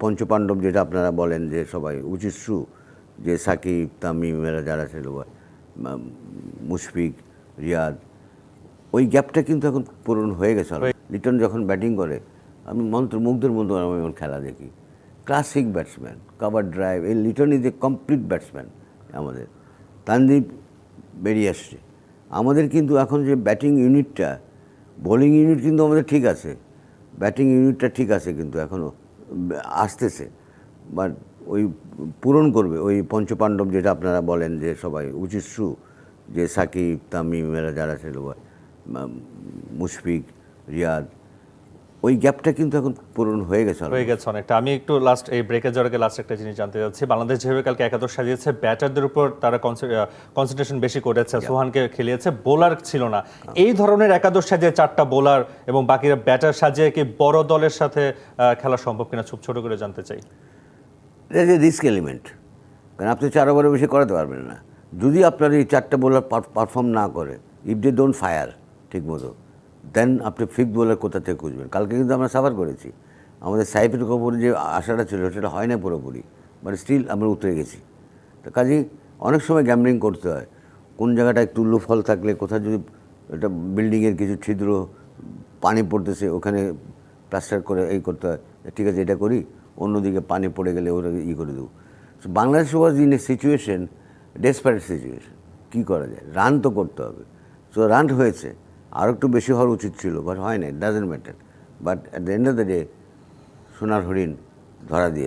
পঞ্চপাণ্ডব যেটা আপনারা বলেন যে সবাই উচিত ট্রু যে সাকিব তামিম এরা যারা ছিল মুশফিক রিয়াদ ওই গ্যাপটা কিন্তু এখন পূরণ হয়ে গেছে লিটন যখন ব্যাটিং করে আমি মন্ত্র মুগ্ধের মতো আমি এখন খেলা দেখি। ক্লাসিক ব্যাটসম্যান কাভার ড্রাইভ এই Liton is a complete batsman আমাদের। তানদীপ বেরিয়ে আসছে। আমাদের কিন্তু এখন যে ব্যাটিং ইউনিটটা বোলিং ইউনিট কিন্তু আমাদের ঠিক আছে। ব্যাটিং ইউনিটটা ঠিক আছে কিন্তু এখনও আসতেছে বাট ওই পূরণ করবে, ওই পঞ্চপাণ্ডব যেটা আপনারা বলেন যে সবাই উচিত ট্রু যে সাকিব তামিমেরা যারা ছিল মুশফিক, রিয়াদ ওই গ্যাপটা কিন্তু এখন পূরণ হয়ে গেছে হয়ে গেছে অনেকটা। আমি একটু লাস্ট এই ব্রেকের আগে লাস্ট একটা জিনিস জানতে চাচ্ছি বাংলাদেশ যেভাবে কালকে একাদশ সাজিয়েছে ব্যাটারদের উপর তারা কনসেন্ট্রেশন বেশি করেছে। সোহানকে খেলিয়েছে বোলার ছিল না। এই ধরনের একাদশ সাজিয়ে চারটা বোলার এবং বাকিরা ব্যাটার সাজিয়ে কি বড় দলের সাথে খেলা সম্ভব কিনা খুব ছোট করে জানতে চাই। রিস্ক এলিমেন্ট কারণ আপনি চার ওভারের বেশি করাতে পারবেন না। যদি আপনার এই চারটা বোলার পারফর্ম না করে ইফ দে ডোন্ট ফায়ার ঠিক মতো দেন আপনি ফিফথ বোলার কোথা থেকে খুঁজবেন? কালকে কিন্তু আমরা সাফার করেছি। আমাদের সাইফের খবরে যে আশাটা ছিল, সেটা হয় না পুরোপুরি। বাট স্টিল আমরা উতরে গেছি। তো কাজেই অনেক সময় গ্যামলিং করতে হয়। কোন জায়গাটা একটু লো ফল থাকলে, কোথায় যদি একটা বিল্ডিংয়ের কিছু ছিদ্র, পানি পড়তেছে, ওখানে প্লাস্টার করে এই করতে হয়। ঠিক আছে, এটা করি, অন্যদিকে পানি পড়ে গেলে ওরা ই করে দেবো। So Bangladesh was in a situation desperate situation কী করা যায়? রান তো করতে হবে। সো রান হয়েছে। আরও একটু বেশি হওয়ার উচিত ছিল বাট হয় না doesn't matter but at the end of the day সোনার হরিণ ধরা দিয়েছে।